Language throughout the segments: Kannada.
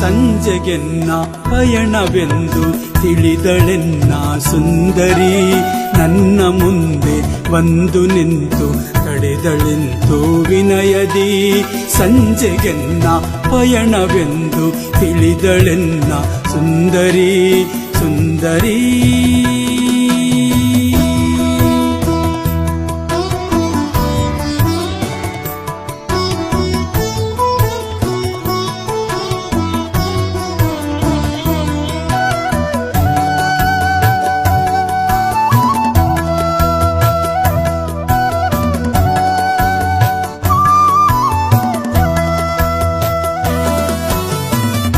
ಸಂಜೆಗೆನ್ನ ಪಯಣವೆಂದು ತಿಳಿದಳೆನ್ನ ಸುಂದರಿ. ನನ್ನ ಮುಂದೆ ಬಂದು ನಿಂತು ಕಳೆದಳೆಂತು ವಿನಯದಿ. ಸಂಜೆಗೆನ್ನ ಪಯಣವೆಂದು ತಿಳಿದಳೆನ್ನ ಸುಂದರಿ. ಸುಂದರಿ.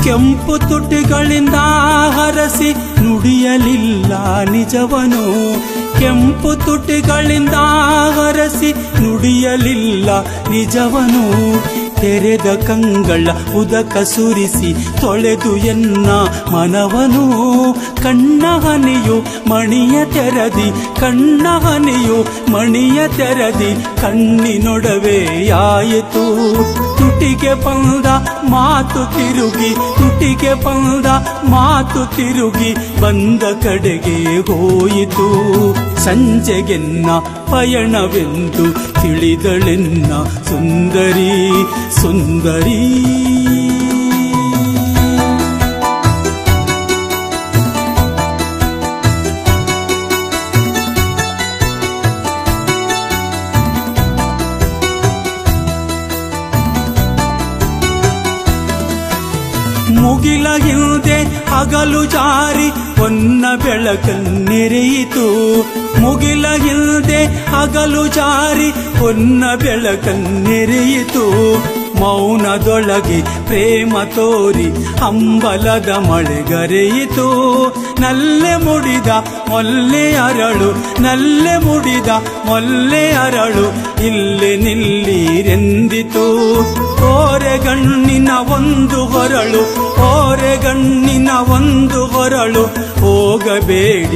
ಕೆಂಪು ತುಟಿಗಳಿಂದ ಹರಸಿ ನುಡಿಯಲಿಲ್ಲ ನಿಜವನು. ಕೆಂಪು ತುಟಿಗಳಿಂದ ಹರಸಿ ನುಡಿಯಲಿಲ್ಲ ನಿಜವನು. ತೆರೆದ ಕಂಗಳ ಉದಕ ಸುರಿಸಿ ತೊಳೆದು ಎನ್ನ ಮನವನು. ಕಣ್ಣ ಹನಿಯು ಮಣಿಯ ತೆರದಿ, ಕಣ್ಣ ಹನಿಯು ಮಣಿಯ ತೆರದಿ, ಕಣ್ಣಿನೊಡವೆ ಆಯಿತು ತುಟಿಗೆ ಬಂದ ಮಾತು ತಿರುಗಿ, ತುಟಿಗೆ ಬಂದ ಮಾತು ತಿರುಗಿ ಬಂದ ಕಡೆಗೆ ಹೋಯಿತು. ಸಂಜೆಗೆನ್ನ ಪಯಣವೆಂದು ತಿಳಿದಳೆನ್ನ ಸುಂದರಿ ಸುಂದರಿ. ಮುಗಿಲ ಹಿಂದೆ ಹಗಲು ಜಾರಿ ಹೊನ್ನ ಬೆಳಕನ್ನೆರೆಯಿತು. ಮುಗಿಲ ಹಿಂದೆ ಹಗಲು ಜಾರಿ ಹೊನ್ನ ಬೆಳಕನ್ನೆರೆಯಿತು. ಮೌನದೊಳಗೆ ಪ್ರೇಮ ತೋರಿ ಅಂಬಲದ ಮಳೆಗರೆಯಿತು ನಲ್ಲೆ ಮುಡಿದ ಮೊಲ್ಲೆ ಅರಳು, ನಲ್ಲೆ ಮುಡಿದ ಮೊಲ್ಲೆ ಅರಳು, ಇಲ್ಲಿ ನಿಲ್ಲೀರೆಂದಿತು. ಓರೆಗಣ್ಣಿನ ಒಂದು ಹೊರಳು, ಓರೆಗಣ್ಣಿನ ಒಂದು ಹೊರಳು, ಹೋಗಬೇಡಿರೆಂದಿತು.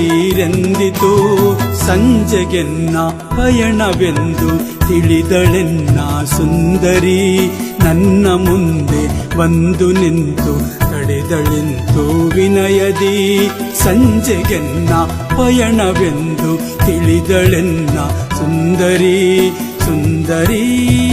ಸಂಜೆಗೆನ್ನ ಪಯಣವೆಂದು ತಿಳಿದಳೆನ್ನ ಸುಂದರಿ ನನ್ನ ಮುಂದೆ ಬಂದು ನಿಂತು ತಡೆದಳೆಂತು ವಿನಯದಿ. ಸಂಜೆಗೆನ್ನ ಪಯಣವೆಂದು ತಿಳಿದಳೆನ್ನ ಸುಂದರಿ ಸುಂದರಿ.